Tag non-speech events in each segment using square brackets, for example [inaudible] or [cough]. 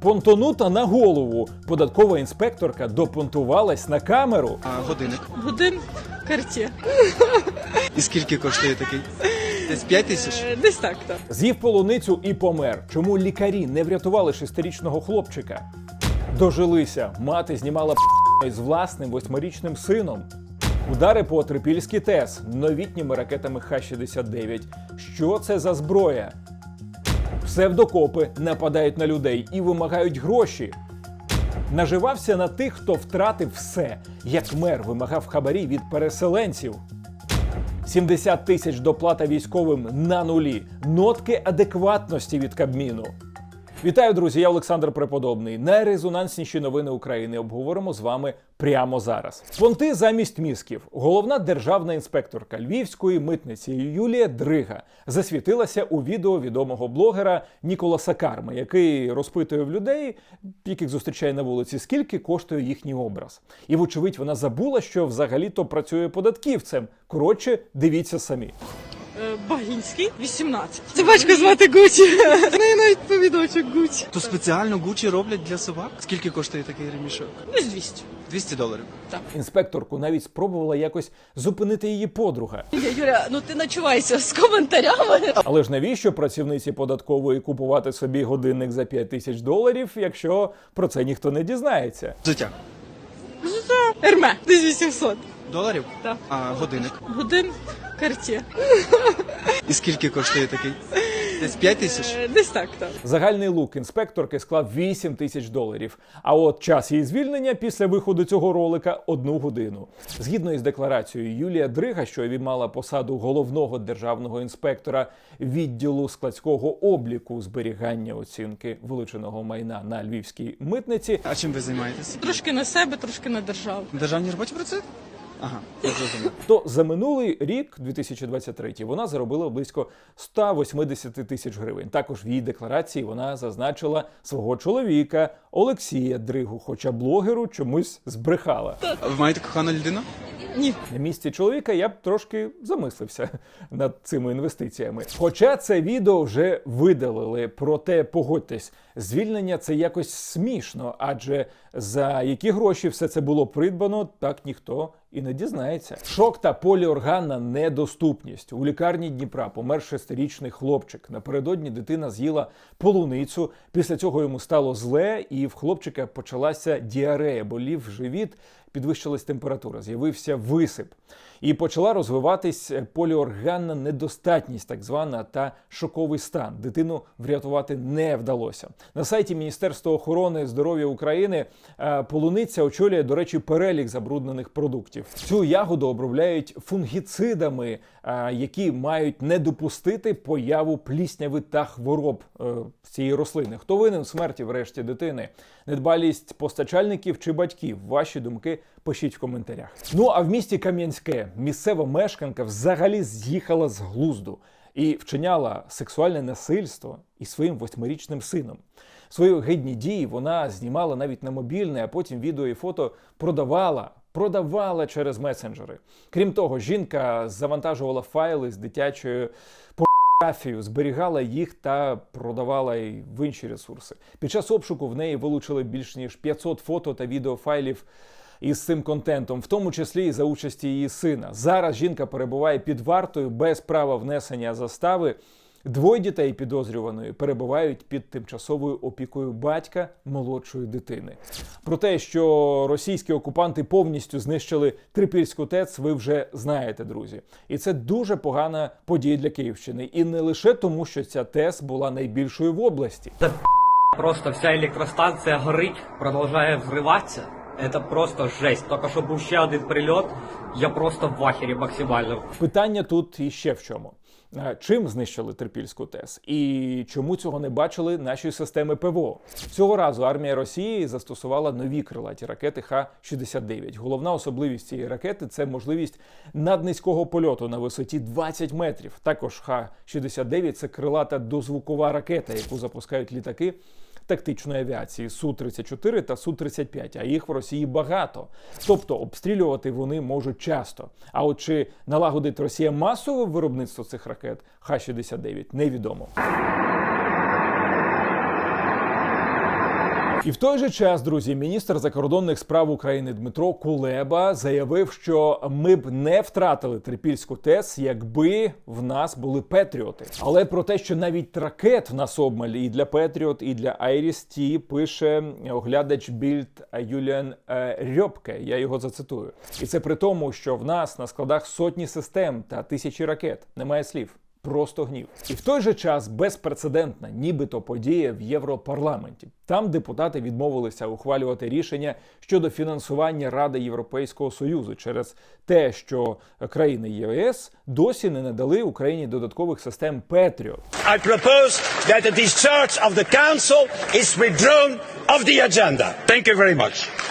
Понтонута на голову. Податкова інспекторка допонтувалась на камеру. А годинник. Годин карті. І скільки коштує такий? Десь 5 тисяч? Е, Десь так, так. З'їв полуницю і помер. Чому лікарі не врятували шестирічного хлопчика? Дожилися. Мати знімала п***ю з власним восьмирічним сином. Удари по Трипільській ТЕС новітніми ракетами Х-69. Що це за зброя? Псевдокопи нападають на людей і вимагають гроші. Наживався на тих, хто втратив все, як мер вимагав хабарі від переселенців. 70 тисяч доплата військовим на нулі. Нотки адекватності від Кабміну. Вітаю, друзі! Я Олександр Преподобний. Найрезонансніші новини України обговоримо з вами прямо зараз. Понти замість мізків. Головна державна інспекторка львівської митниці Юлія Дрига засвітилася у відео відомого блогера Ніколаса Карми, який розпитує в людей, яких зустрічає на вулиці, скільки коштує їхній образ. І, вочевидь, вона забула, що взагалі-то працює податківцем. Коротше, дивіться самі. Е, Багінський, 18. Собачку звати Гуті. В неї навіть повідочок Гуті. То спеціально Гучі роблять для собак? Скільки коштує такий ремішок? Десь 200. 200 доларів. Інспекторку навіть спробувала якось зупинити її подруга. Юля, ну ти начувайся з коментарями. Але ж навіщо працівниці податкової купувати собі годинник за 5 тисяч доларів, якщо про це ніхто не дізнається? Взуття. Ерме, десь 800. Доларів? Так. А годинник. Годин карті. І скільки коштує такий? Десь 5 тисяч? Е, Десь так, так. Загальний лук інспекторки склав 8 тисяч доларів. А от час її звільнення після виходу цього ролика одну годину. Згідно із декларацією, Юлія Дрига, що обіймала посаду головного державного інспектора відділу складського обліку зберігання оцінки вилученого майна на львівській митниці, А чим ви займаєтесь? Трошки на себе, трошки на державу. На державній роботі працюєте? Ага, я зрозумів. [laughs] то за минулий рік, 2023, вона заробила близько 180 тисяч гривень. Також в її декларації вона зазначила свого чоловіка Олексія Дригу, хоча блогеру чомусь збрехала. Ви маєте кохану людину? Ні. На місці чоловіка я б трошки замислився над цими інвестиціями. Хоча це відео вже видалили, проте погодьтесь, звільнення це якось смішно, адже за які гроші все це було придбано, так ніхто і не дізнається. Шок та поліорганна недоступність у лікарні Дніпра помер шестирічний хлопчик. Напередодні дитина з'їла полуницю. Після цього йому стало зле, і в хлопчика почалася діарея, болів живіт підвищилась температура, з'явився висип. І почала розвиватись поліорганна недостатність, так звана, та шоковий стан. Дитину врятувати не вдалося. На сайті Міністерства охорони здоров'я України е, полуниця очолює, до речі, перелік забруднених продуктів. Цю ягоду обробляють фунгіцидами, е, які мають не допустити появу плісняви та хвороб е, цієї рослини. Хто винен в смерті врешті дитини? Недбалість постачальників чи батьків? Ваші думки пишіть в коментарях. Ну а в місті Кам'янське місцева мешканка взагалі з'їхала з глузду і вчиняла сексуальне насильство із своїм восьмирічним сином. Свої гидні дії вона знімала навіть на мобільне, а потім відео і фото продавала. Продавала через месенджери. Крім того, жінка завантажувала файли з дитячою порнографією, зберігала їх та продавала й в інші ресурси. Під час обшуку в неї вилучили більш ніж 500 фото та відеофайлів із цим контентом, в тому числі і за участі її сина. Зараз жінка перебуває під вартою без права внесення застави. Двоє дітей підозрюваної перебувають під тимчасовою опікою батька молодшої дитини. Про те, що російські окупанти повністю знищили Трипільську ТЕЦ, ви вже знаєте, друзі. І це дуже погана подія для Київщини. І не лише тому, що ця ТЕС була найбільшою в області. Та Просто вся электростанция горить, продолжая взрываться. Это просто жесть. Только що був ще один прильот, я просто в ахері максимально. Питання тут іще в чому. Е, Чим знищили Трипільську ТЕС і чому цього не бачили наші системи ПВО? Цього разу армія Росії застосувала нові крилаті ракети Х-69. Головна особливість цієї ракети це можливість наднизького польоту на висоті 20 метрів. Також Х-69 – це крилата дозвукова ракета, яку запускають літаки тактичної авіації Су-34 та Су-35, а їх в Росії багато. Тобто обстрілювати вони можуть часто. А от чи налагодить Росія масове виробництво цих ракет Х-69, невідомо. І в той же час, друзі, міністр закордонних справ України Дмитро Кулеба заявив, що ми б не втратили трипільську ТЕС, якби в нас були Петріоти. Але про те, що навіть ракет в нас обмаль і для Петріот, і для Айріс Ті пише оглядач Більд Юліан е, Рьопке. Я його зацитую. І це при тому, що в нас на складах сотні систем та тисячі ракет. Немає слів. Просто гнів. І в той же час безпрецедентна, нібито подія в Європарламенті. Там депутати відмовилися ухвалювати рішення щодо фінансування Ради Європейського Союзу через те, що країни ЄС досі не надали Україні додаткових систем the agenda. Thank you very much.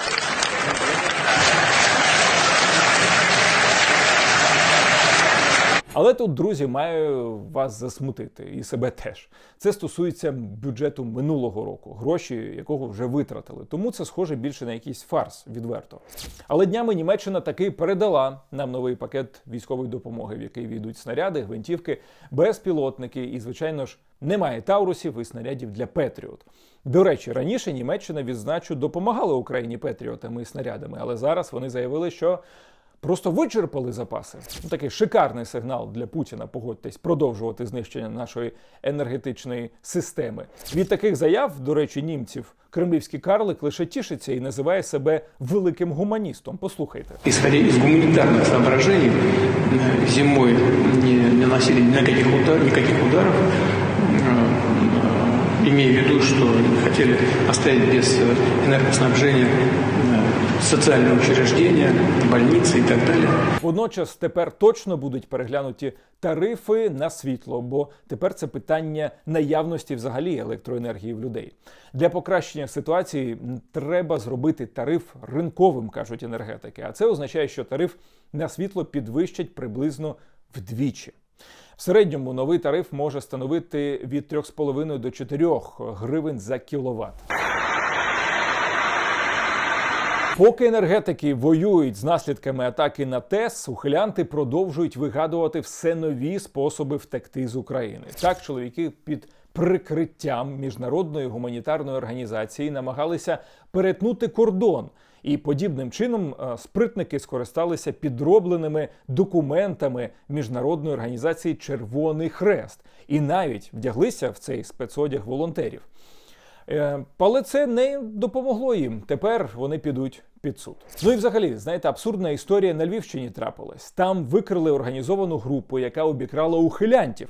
Але тут, друзі, маю вас засмутити і себе теж. Це стосується бюджету минулого року, гроші якого вже витратили. Тому це схоже більше на якийсь фарс відверто. Але днями Німеччина таки передала нам новий пакет військової допомоги, в який війдуть снаряди, гвинтівки, безпілотники і, звичайно ж, немає таурусів і снарядів для Петріот. До речі, раніше Німеччина відзначу допомагала Україні Петріотами і снарядами, але зараз вони заявили, що просто вичерпали запаси. Ну, Такий шикарний сигнал для Путіна. Погодьтесь, продовжувати знищення нашої енергетичної системи. Від таких заяв, до речі, німців. Кремлівський карлик лише тішиться і називає себе великим гуманістом. Послухайте. исходя из гуманитарных соображений, э, зимой не наносили никаких, удар, никаких ударов, э, имея в виду, что хотели оставить без э, энергоснабжения э, социальные учреждения, больницы и так далее. Водночас тепер точно будуть переглянуті тарифи на світло, бо тепер це питання наявності взагалі електроенергії в людей. Для покращення ситуації м, треба зробити тариф ринковим, кажуть енергетики. А це означає, що тариф на світло підвищать приблизно вдвічі. В середньому новий тариф може становити від 3,5 до 4 гривень за кіловат. Поки енергетики воюють з наслідками атаки на ТЕС, ухилянти продовжують вигадувати все нові способи втекти з України. Так, чоловіки під прикриттям міжнародної гуманітарної організації намагалися перетнути кордон. І подібним чином е, спритники скористалися підробленими документами міжнародної організації Червоний Хрест і навіть вдяглися в цей спецодяг волонтерів. Е, Але це не допомогло їм. Тепер вони підуть під суд. Ну і взагалі, знаєте, абсурдна історія на Львівщині трапилась. Там викрили організовану групу, яка обікрала ухилянтів.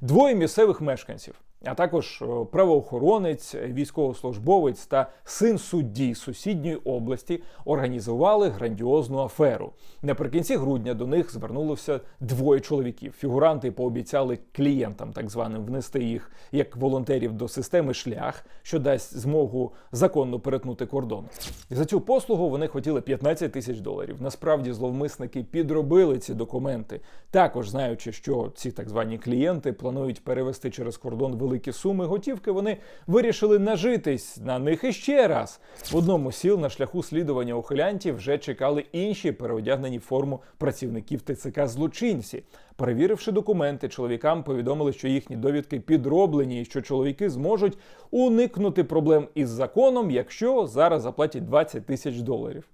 Двоє місцевих мешканців, а також е, правоохоронець, військовослужбовець та син судді сусідньої області організували грандіозну аферу. Наприкінці грудня до них звернулося двоє чоловіків. Фігуранти пообіцяли клієнтам, так званим, внести їх як волонтерів до системи шлях, що дасть змогу законно перетнути кордон. За цю послугу вони хотіли 15 тисяч доларів. Насправді зловмисники підробили ці документи, також знаючи, що ці так звані клієнти планують перевести через кордон великі суми готівки. Вони вирішили нажитись на них іще раз. В одному сіл на шляху слідування ухилянтів вже чекали інші переодягнені форму працівників ТЦК злочинці. Перевіривши документи, чоловікам повідомили, що їхні довідки підроблені, і що чоловіки зможуть уникнути проблем із законом, якщо зараз заплатять 20 тисяч доларів.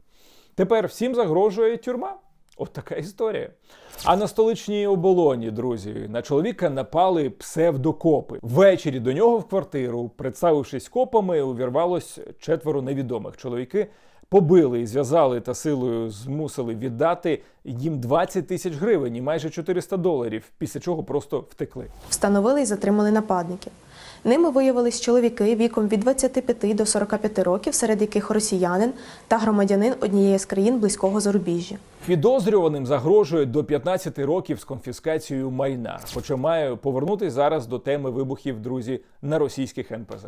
Тепер всім загрожує тюрма. От така історія. А на столичній оболоні, друзі, на чоловіка напали псевдокопи. Ввечері до нього в квартиру, представившись копами, увірвалось четверо невідомих. Чоловіки побили зв'язали та силою змусили віддати їм 20 тисяч гривень і майже 400 доларів, після чого просто втекли. Встановили і затримали нападників. Ними виявились чоловіки віком від 25 до 45 років, серед яких росіянин та громадянин однієї з країн близького зарубіжжя. Підозрюваним загрожує до 15 років з конфіскацією майна, хоча маю повернутись зараз до теми вибухів, друзі, на російських НПЗ.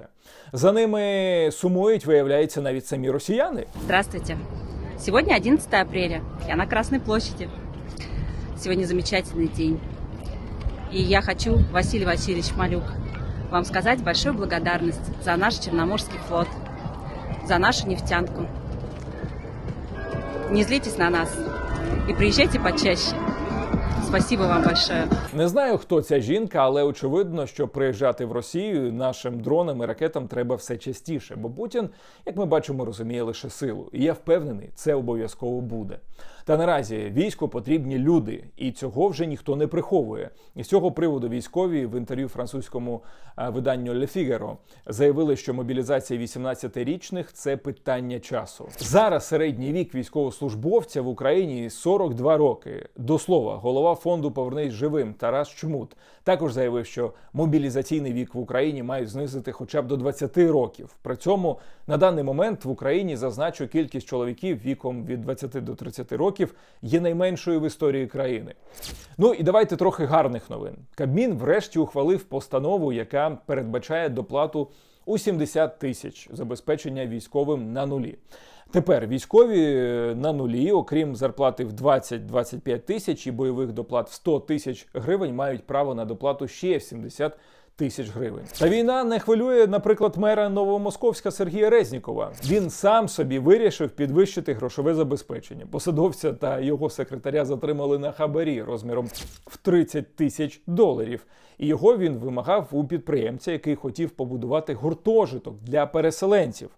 За ними сумують, виявляється, навіть самі росіяни. Здравствуйте. Сегодня 11 апреля. Я на Красной площади. Сегодня замечательный день. И я хочу, Василий Васильевич Малюк, вам сказать большую благодарность за наш Черноморский флот, за нашу нефтянку. Не злитесь на нас и приезжайте почаще. Спасибо вам большое. Не знаю, хто ця жінка, але очевидно, що приїжджати в Росію нашим дронам і ракетам треба все частіше, бо Путін, як ми бачимо, розуміє лише силу. І я впевнений, це обов'язково буде. Та наразі війську потрібні люди, і цього вже ніхто не приховує. І з цього приводу військові в інтерв'ю французькому е, виданню Le Figaro заявили, що мобілізація 18-річних це питання часу. Зараз середній вік військовослужбовця в Україні 42 роки. До слова, голова фонду Повернись живим Тарас Чмут також заявив, що мобілізаційний вік в Україні мають знизити хоча б до 20 років. При цьому на даний момент в Україні зазначу кількість чоловіків віком від 20 до 30 років є найменшою в історії країни. Ну і давайте трохи гарних новин. Кабмін врешті ухвалив постанову, яка передбачає доплату у 70 тисяч забезпечення військовим на нулі. Тепер військові е, на нулі, окрім зарплати в 20-25 тисяч і бойових доплат в 100 тисяч гривень, мають право на доплату ще 70 тисяч гривень. Та війна не хвилює, наприклад, мера Новомосковська Сергія Резнікова. Він сам собі вирішив підвищити грошове забезпечення. Посадовця та його секретаря затримали на хабарі розміром в 30 тисяч доларів. І його він вимагав у підприємця, який хотів побудувати гуртожиток для переселенців.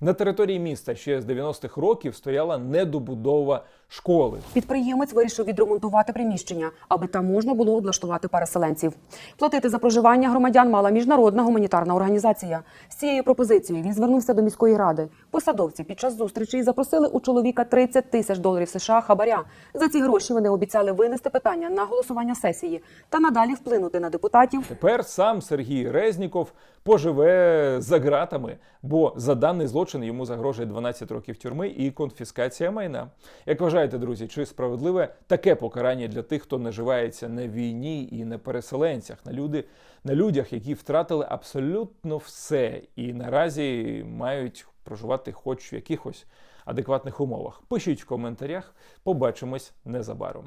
На території міста ще з 90-х років стояла недобудова школи. Підприємець вирішив відремонтувати приміщення, аби там можна було облаштувати переселенців. Платити за проживання громадян мала міжнародна гуманітарна організація. З цією пропозицією він звернувся до міської ради. Посадовці під час зустрічі запросили у чоловіка 30 тисяч доларів США хабаря. За ці гроші вони обіцяли винести питання на голосування сесії та надалі вплинути на депутатів. Тепер сам Сергій Резніков поживе за ґратами, бо за даний злочин йому загрожує 12 років тюрми і конфіскація майна. Як вважаєте, друзі, чи справедливе таке покарання для тих, хто наживається на війні і на переселенцях, на люди, на людях, які втратили абсолютно все і наразі мають проживати хоч в якихось адекватних умовах? Пишіть в коментарях, побачимось незабаром.